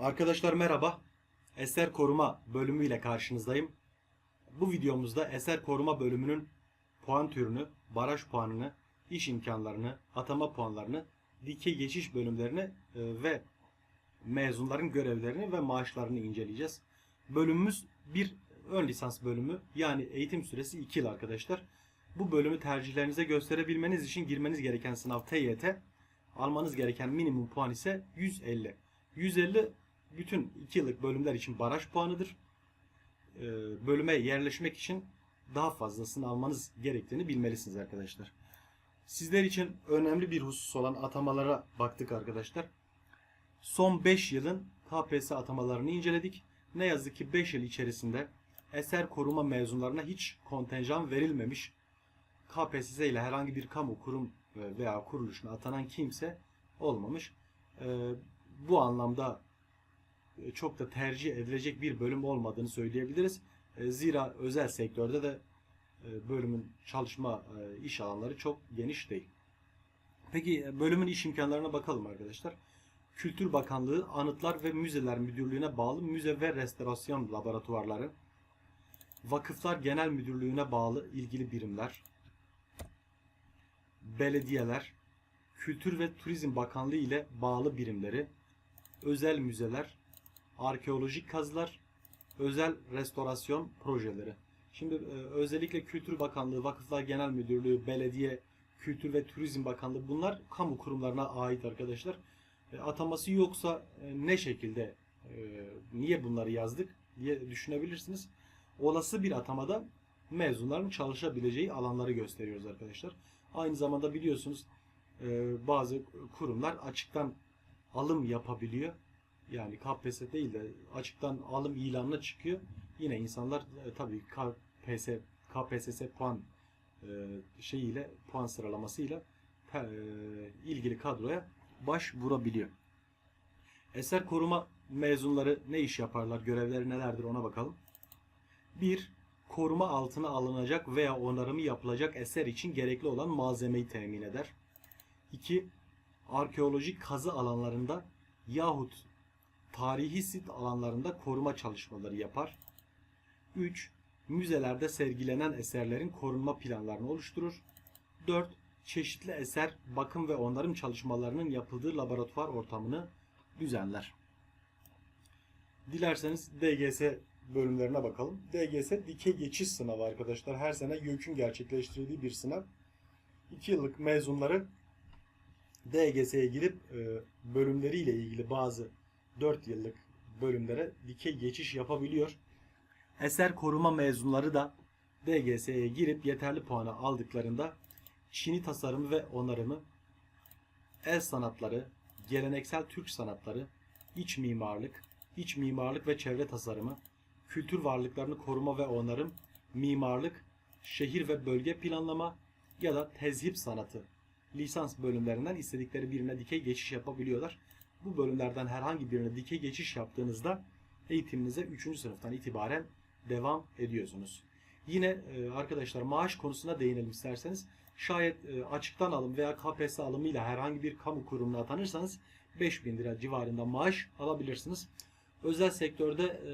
Arkadaşlar merhaba. Eser koruma bölümüyle karşınızdayım. Bu videomuzda eser koruma bölümünün puan türünü, baraj puanını, iş imkanlarını, atama puanlarını, dikey geçiş bölümlerini e, ve mezunların görevlerini ve maaşlarını inceleyeceğiz. Bölümümüz bir ön lisans bölümü yani eğitim süresi 2 yıl arkadaşlar. Bu bölümü tercihlerinize gösterebilmeniz için girmeniz gereken sınav TYT, almanız gereken minimum puan ise 150. 150 bütün 2 yıllık bölümler için baraj puanıdır. Ee, Bölüme yerleşmek için daha fazlasını almanız gerektiğini bilmelisiniz arkadaşlar. Sizler için önemli bir husus olan atamalara baktık arkadaşlar. Son 5 yılın KPSS atamalarını inceledik. Ne yazık ki 5 yıl içerisinde eser koruma mezunlarına hiç kontenjan verilmemiş. KPSS ile herhangi bir kamu kurum e, veya kuruluşuna atanan kimse olmamış. Ee, Bu anlamda çok da tercih edilecek bir bölüm olmadığını söyleyebiliriz. E, Zira özel sektörde de e, bölümün çalışma e, iş alanları çok geniş değil. Peki e, bölümün iş imkanlarına bakalım arkadaşlar. Kültür Bakanlığı Anıtlar ve Müzeler Müdürlüğü'ne bağlı müze ve restorasyon laboratuvarları, Vakıflar Genel Müdürlüğü'ne bağlı ilgili birimler, belediyeler, Kültür ve Turizm Bakanlığı ile bağlı birimleri, özel müzeler, arkeolojik kazılar, özel restorasyon projeleri. Şimdi e, özellikle Kültür Bakanlığı, Vakıflar Genel Müdürlüğü, Belediye, Kültür ve Turizm Bakanlığı bunlar kamu kurumlarına ait arkadaşlar. E, Ataması yoksa e, ne şekilde, niye bunları yazdık diye düşünebilirsiniz. Olası bir atamada mezunların çalışabileceği alanları gösteriyoruz arkadaşlar. Aynı zamanda biliyorsunuz bazı kurumlar açıktan alım yapabiliyor. Yani KPSS değil de açıktan alım ilanına çıkıyor. Yine insanlar e, tabii KPSS, KPSS puan e, şeyiyle puan sıralamasıyla e, ilgili kadroya başvurabiliyor. Eser koruma mezunları ne iş yaparlar, görevleri nelerdir ona bakalım. 1. Koruma altına alınacak veya onarımı yapılacak eser için gerekli olan malzemeyi temin eder. 2. Arkeolojik kazı alanlarında yahut tarihi sit alanlarında koruma çalışmaları yapar. 3. Müzelerde sergilenen eserlerin korunma planlarını oluşturur. 4. Çeşitli eser, bakım ve onarım çalışmalarının yapıldığı laboratuvar ortamını düzenler. Dilerseniz DGS bölümlerine bakalım. DGS dikey geçiş sınavı arkadaşlar. Her sene YÖK'ün gerçekleştirdiği bir sınav. 2 yıllık mezunları DGS'ye girip e, bölümleriyle ilgili bazı 4 yıllık bölümlere dikey geçiş yapabiliyor. Eser koruma mezunları da DGS'ye girip yeterli puanı aldıklarında Çini tasarımı ve onarımı, el sanatları, geleneksel Türk sanatları, iç mimarlık, iç mimarlık ve çevre tasarımı, kültür varlıklarını koruma ve onarım, mimarlık, şehir ve bölge planlama ya da tezhip sanatı lisans bölümlerinden istedikleri birine dikey geçiş yapabiliyorlar. Bu bölümlerden herhangi birine dikey geçiş yaptığınızda eğitiminize 3. sınıftan itibaren devam ediyorsunuz. Yine e, arkadaşlar maaş konusuna değinelim isterseniz. Şayet e, açıktan alım veya KPSS alımıyla herhangi bir kamu kurumuna atanırsanız 5000 lira civarında maaş alabilirsiniz. Özel sektörde e,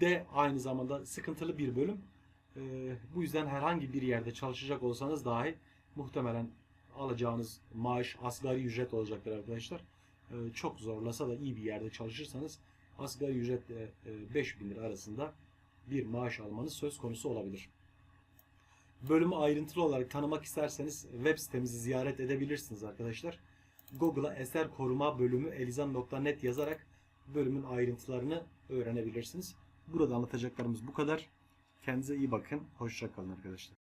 de aynı zamanda sıkıntılı bir bölüm. Bu yüzden herhangi bir yerde çalışacak olsanız dahi muhtemelen alacağınız maaş asgari ücret olacaktır arkadaşlar. E, çok zorlasa da iyi bir yerde çalışırsanız asgari ücretle e, 5000 lira arasında bir maaş almanız söz konusu olabilir. Bölümü ayrıntılı olarak tanımak isterseniz web sitemizi ziyaret edebilirsiniz arkadaşlar. Google'a eser koruma bölümü elizan.net yazarak bölümün ayrıntılarını öğrenebilirsiniz. Burada anlatacaklarımız bu kadar. Kendinize iyi bakın. Hoşçakalın arkadaşlar.